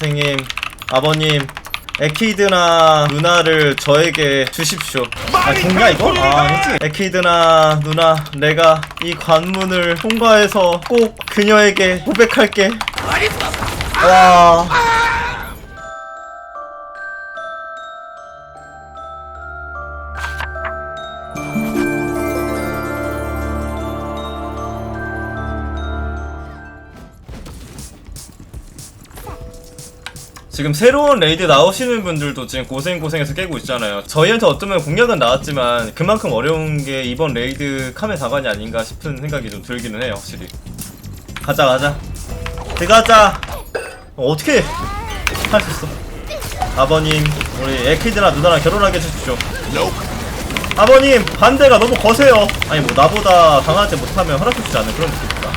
선생님, 아버님, 에키드나 누나를 저에게 주십시오. 아, 동냐 이거? 아, 아니지. 에키드나 누나, 내가 이 관문을 통과해서 꼭 그녀에게 고백할게. 와. 지금 새로운 레이드 나오시는 분들도 지금 고생고생해서 깨고 있잖아요. 저희한테 어쩌면 공략은 나왔지만 그만큼 어려운 게 이번 레이드 카메 다관이 아닌가 싶은 생각이 좀 들기는 해요, 확실히. 가자, 가자. 들어가자. 어, 어떻게 할 수 있어? 아버님, 우리 에키드나 누나랑 결혼하게 해주십시오. 아버님, 반대가 너무 거세요. 아니, 뭐, 나보다 강하지 못하면 허락해주지 않는 그런 느낌입니다.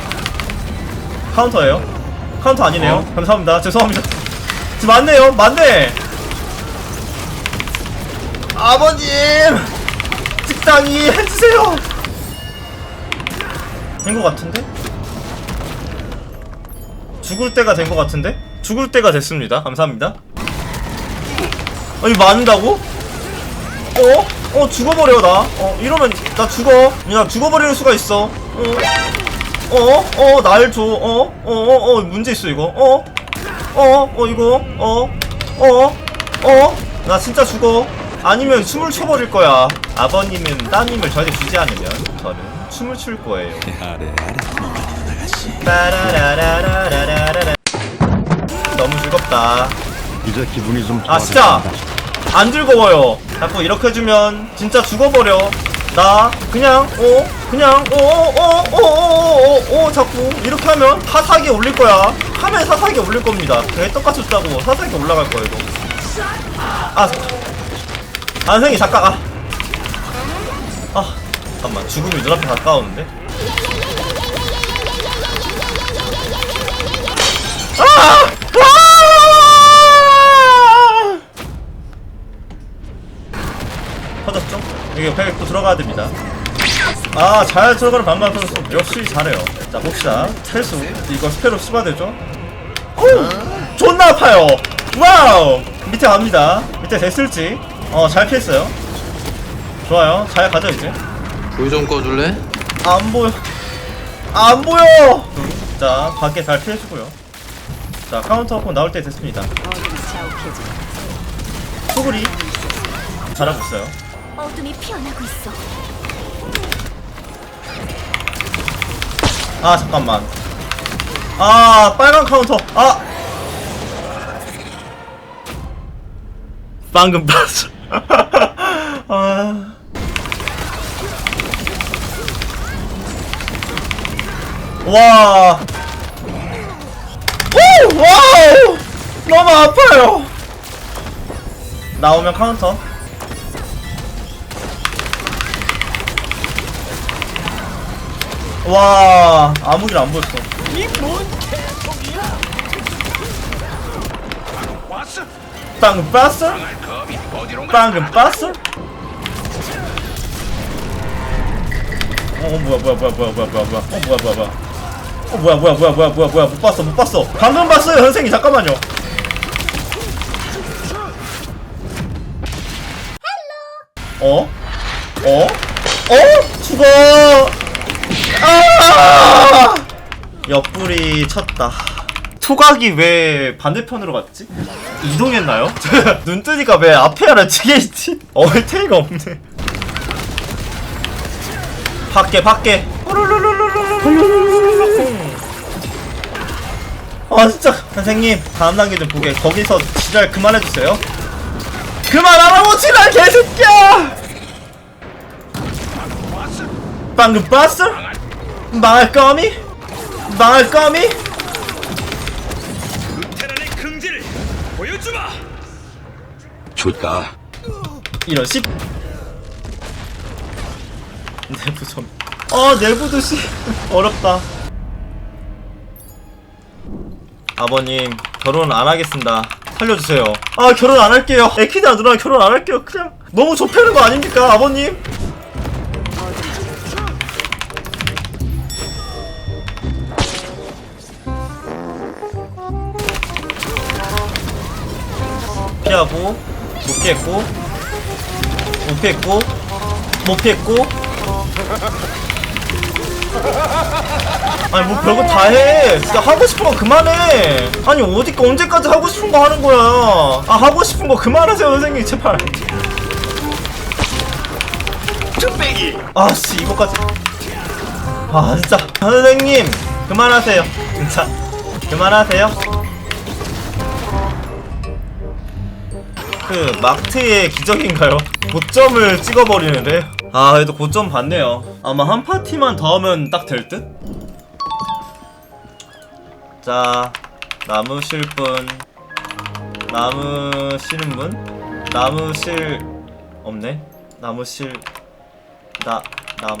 카운터예요? 카운터 아니네요. 감사합니다. 죄송합니다. 지금 맞네요. 맞네. 아버님, 적당히 해주세요. 된 것 같은데? 죽을 때가 된 것 같은데? 죽을 때가 됐습니다. 감사합니다. 아, 이거 맞는다고? 어? 어, 죽어버려, 나. 어, 이러면 나 죽어. 야, 죽어버리는 수가 있어. 어, 어, 어, 날 줘. 어, 어, 어, 어, 문제 있어, 이거. 어, 어, 어, 이거. 어, 어, 어, 나 진짜 죽어. 아니면 춤을 춰버릴 거야. 아버님은 따님을 저에게 주지 않으면 저는 춤을 출 거예요. 빠라라라라라라라. 너무 즐겁다. 이제 기분이 좀 아 진짜 안 즐거워요. 자꾸 이렇게 해주면 진짜 죽어버려. 나 그냥 어 그냥 어어어어어어 자꾸 이렇게 하면 사사기 올릴 거야. 하면 사사기 올릴 겁니다. 그게 똑같이 줬다고 사사기 올라갈 거예요. 이거. 아, 아 선생님 잠깐 아. 아 잠깐만 죽음이 눈앞에 가까우는데. 아! 아! 터졌죠? 여기 팩또 들어가야 됩니다. 아, 잘 들어가는 방방 선수. 역시 잘해요. 자, 봅시다. 스펠수. 이거 스펠로 씹어야되죠? 오! 존나 아파요! 와우! 밑에 갑니다. 밑에 됐을지. 어, 잘 피했어요. 좋아요. 잘 가죠, 이제. 불 좀 꺼줄래? 안 보여. 안 보여! 자, 밖에 잘 피해주고요. 자, 카운터 폰 나올 때 됐습니다. 소굴이 잘하고 있어요. 어둠이 피어나고 있어. 아 잠깐만 아 빨간 카운터 아 방금 봤어 아 와. 오! 와우! 너무 아파요. 나오면 카운터. 와, 아무길 안 보였어. 방금 봤어? 방금 봤어? 어 뭐야 뭐야 뭐야 뭐야 뭐야 뭐야 뭐야 어 뭐야 뭐야 뭐야 어 뭐야 뭐야 뭐야 뭐야 뭐야 뭐야 못 봤어 못 봤어 방금 봤어요 선생님 잠깐만요 어? 어? 어? 죽어 아! 옆구리 쳤다. 초각이 왜 반대편으로 갔지? 이동했나요? 눈 뜨니까 왜 앞에 하나 뒤에 있지? 얼테이가 없네. 밖에 밖에. 아 진짜 선생님 다음 단계 좀 보게 거기서 지랄 그만해주세요. 그만하라고 지랄 개새끼야! 방금 봤어? 망할 거미? 망할 거미? 테란의 긍지를 보여주마! 좋다. 이런 씨 내부 좀. 아 내부도 씨 어렵다. 아버님 결혼 안 하겠습니다. 살려주세요. 아 결혼 안 할게요. 에키나 누나 결혼 안 할게요. 그냥 너무 좁혀는 거 아닙니까 아버님? 피하고 못 피했고 못 피했고 못 피했고 아니 뭐 별거 다 해. 진짜 하고 싶은 거 그만해. 아니 어디 언제까지 하고 싶은 거 하는 거야. 아 하고 싶은 거 그만하세요 선생님 제발. 아씨 이거까지. 아 진짜 선생님 그만하세요. 진짜 그만하세요. 그 마트의 기적인가요? 고점을 찍어버리는데 아 그래도 고점 봤네요 아마 한 파티만 더 하면 딱 될 듯? 자 남으실 분 남으시는 분? 남으실 없네 남으실 나남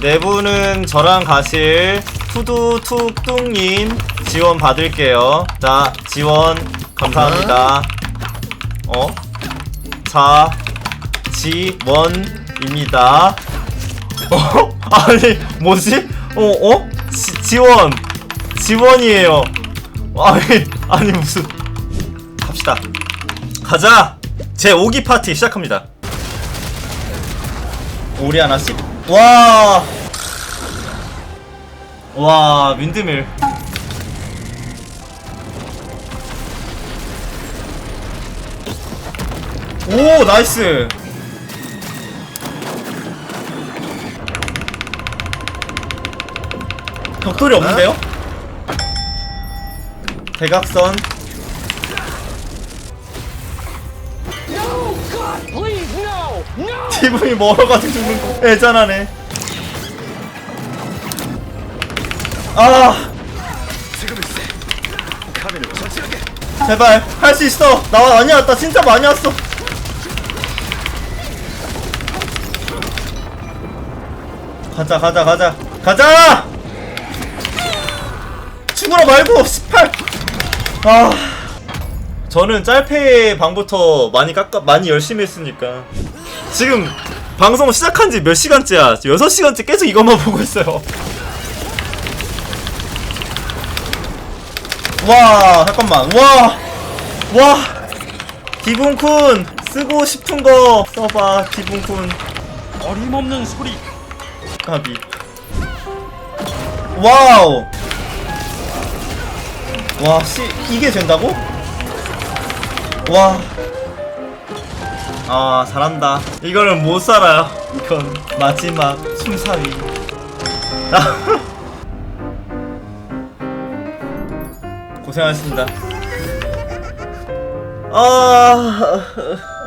네 분은 저랑 가실 투두툭뚱님 지원 받을게요. 자, 지원 감사합니다. 어? 자, 지원입니다. 어? 아니, 뭐지? 어, 어? 지, 지원. 지원이에요. 아니, 아니, 무슨. 갑시다. 가자! 제 5기 파티 시작합니다. 오리 하나씩? 와! 와, 윈드밀. 오, 나이스! 벽돌이 없는데요? 대각선. 기분이 멀어가지고 죽는 거 애잔하네. 아. 제발 할 수 있어. 나 많이 왔다. 진짜 많이 왔어. 가자 가자 가자 가자. 죽으러 말고 18. 아. 저는 짤페 방부터 많이 깎아 많이 열심히 했으니까 지금 방송 시작한 지 몇 시간째야? 6시간째 계속 이것만 보고 있어요. 와, 잠깐만. 와. 와. 기분쿤 쓰고 싶은 거 써봐. 기분쿤. 어림없는 소리. 까비. 와우. 와, 씨, 이게 된다고? 와. 아, 잘한다. 이거는 못 살아요. 이건 마지막 춤사위. 고생하셨습니다. 아.